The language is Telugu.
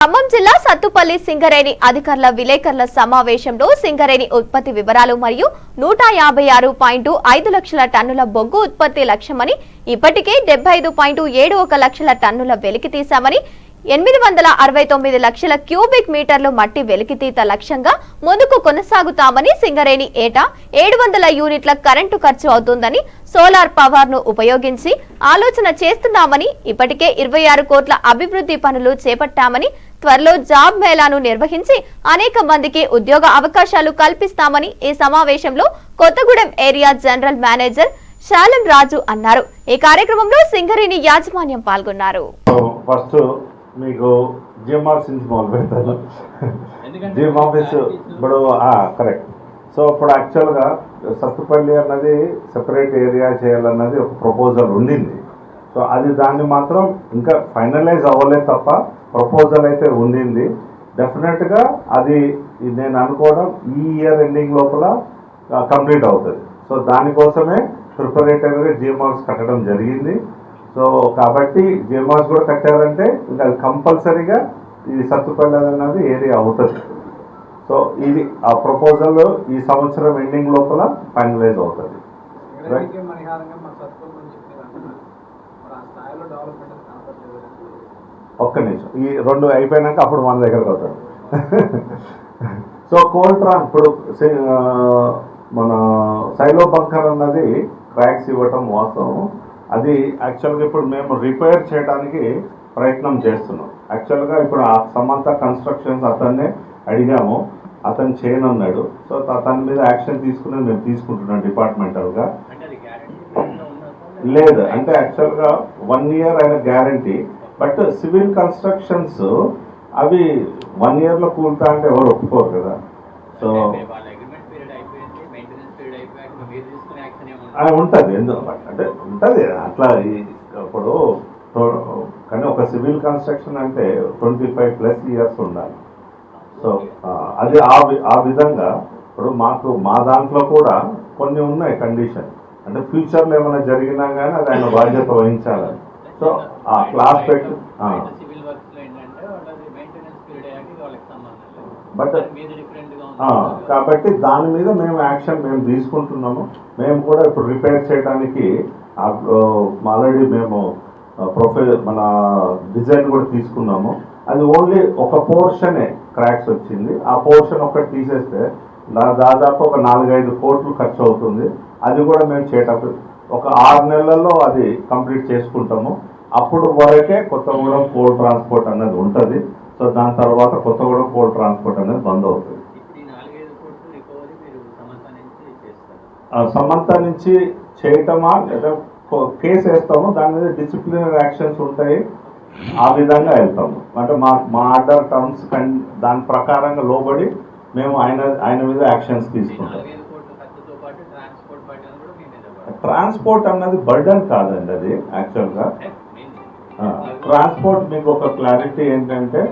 ఖమ్మం జిల్లా సత్తుపల్లి సింగరేణి అధికారుల విలేకరుల సమావేశంలో సింగరేణి ఉత్పత్తి వివరాలు మరియు నూట యాభై ఆరు పాయింట్ ఐదు లక్షల టన్నుల బొగ్గు ఉత్పత్తి లక్ష్యమని ఇప్పటికే డెబ్బై ఐదు పాయింట్ ఏడు ఒక లక్షల టన్నుల వెలికి తీశామని ఎనిమిది వందల అరవై తొమ్మిది లక్షల క్యూబిక్ మీటర్లు మట్టి వెలికితీత లక్ష్యంగా ముందుకు కొనసాగుతామని సింగరేణి ఏటా ఏడు వందల యూనిట్ల కరెంటు ఖర్చు అవుతుందని సోలార్ పవర్ను ఉపయోగించి ఆలోచన చేస్తున్నామని ఇప్పటికే ఇరవై ఆరు కోట్ల అభివృద్ధి పనులు చేపట్టామని త్వరలో జాబ్ మేళాను నిర్వహించి అనేక మందికి ఉద్యోగ అవకాశాలు కల్పిస్తామని ఈ సమావేశంలో Kothagudem area general manager Shalem Raju అన్నారు. ఈ కార్యక్రమంలో సింగరేణి యాజమాన్యం పాల్గొన్నారు. ఫస్ట్ మీకు జిమ్ ఆఫీస్ నుంచి మొదలు పెడతాను ఎందుకంటే జిమ్ ఆఫీస్ ఇప్పుడు కరెక్ట్. సో ఇప్పుడు యాక్చువల్గా సత్తుపల్లి అన్నది సెపరేట్ ఏరియా చేయాలన్నది ఒక ప్రపోజల్ ఉండింది. సో అది దాన్ని మాత్రం ఇంకా ఫైనలైజ్ అవ్వలేదు తప్ప ప్రపోజల్ అయితే ఉండింది. డెఫినెట్గా అది నేను అనుకోవడం ఈ ఇయర్ ఎండింగ్ లోపల కంప్లీట్ అవుతుంది. సో దానికోసమే ప్రిపరేటరీగా జిఎంఆర్స్ కట్టడం జరిగింది. సో కాబట్టి జిఎంఆర్స్ కూడా కట్టారంటే ఇంకా అది కంపల్సరీగా ఈ సత్తుపల్లి అన్నది ఏరియా అవుతుంది. సో ఇది ఆ ప్రపోజల్ ఈ సంవత్సరం ఎండింగ్ లోపల ఫైనలైజ్ అవుతుంది. ఒక్క నిమిషం. ఈ రెండు అయిపోయినాక అప్పుడు మన దగ్గరకు అవుతాడు సో కోల్ట్రాన్ ఇప్పుడు మన సైలో బంకర్ అన్నది క్రాక్స్ ఇవ్వటం వాస్తవం. అది యాక్చువల్గా ఇప్పుడు మేము రిపేర్ చేయడానికి ప్రయత్నం చేస్తున్నాం. యాక్చువల్గా ఇప్పుడు ఆ సమంత కన్స్ట్రక్షన్స్ అతన్నే అడిగాము. అతను చేయనన్నాడు సో అతని మీద యాక్షన్ తీసుకుని మేము తీసుకుంటున్నాం డిపార్ట్మెంటల్గా. లేదు అంటే యాక్చువల్గా వన్ ఇయర్ అయిన గ్యారంటీ బట్ సివిల్ కన్స్ట్రక్షన్స్ అవి వన్ ఇయర్లో కూలుతా అంటే ఎవరు ఒప్పుకోరు కదా. సో ఉంటుంది ఎందుకు అంటే ఉంటుంది. అట్లా ఇప్పుడు కానీ ఒక సివిల్ కన్స్ట్రక్షన్ అంటే ట్వంటీ ఫైవ్ ప్లస్ ఇయర్స్ ఉండాలి. సో అది ఆ విధంగా ఇప్పుడు మాకు మా దాంట్లో కూడా కొన్ని ఉన్నాయి కండిషన్ అంటే ఫ్యూచర్లో ఏమైనా జరిగినా కానీ అది ఆయన బాధ్యత వహించాలని. సో ఆ క్లాస్ పెట్టి ఉంది. కాబట్టి దాని మీద మేము యాక్షన్ మేము తీసుకుంటున్నాము. మేము కూడా ఇప్పుడు రిపేర్ చేయడానికి ఆల్రెడీ మేము ప్రొఫె మన డిజైన్ కూడా తీసుకున్నాము. అది ఓన్లీ ఒక పోర్షనే క్రాక్స్ వచ్చింది. ఆ పోర్షన్ ఒకటి తీసేస్తే దాదాపు ఒక నాలుగైదు కోట్లు ఖర్చు అవుతుంది అది కూడా మేము చేయటప్పుడు ఒక ఆరు నెలల్లో అది కంప్లీట్ చేసుకుంటాము. అప్పుడు వరకే కొత్తగూడెం కోల్ ట్రాన్స్పోర్ట్ అనేది ఉంటుంది. సో దాని తర్వాత కొత్తగూడెం కోల్ ట్రాన్స్పోర్ట్ అనేది బంద్ అవుతుంది. సమంత నుంచి చేయటమా లేదా కేసు వేస్తాము దాని మీద డిసిప్లినరీ యాక్షన్స్ ఉంటాయి. ఆ విధంగా వెళ్తాము. అంటే మా మా ఆర్డర్ టర్మ్స్ దాని ప్రకారంగా లోబడి మేము ఆయన ఆయన మీద యాక్షన్స్ తీసుకుంటాం. ట్రాన్స్పోర్ట్ అన్నది బర్డన్ కాదండి అది యాక్చువల్గా. ట్రాన్స్పోర్ట్ మీకు ఒక క్లారిటీ ఏంటంటే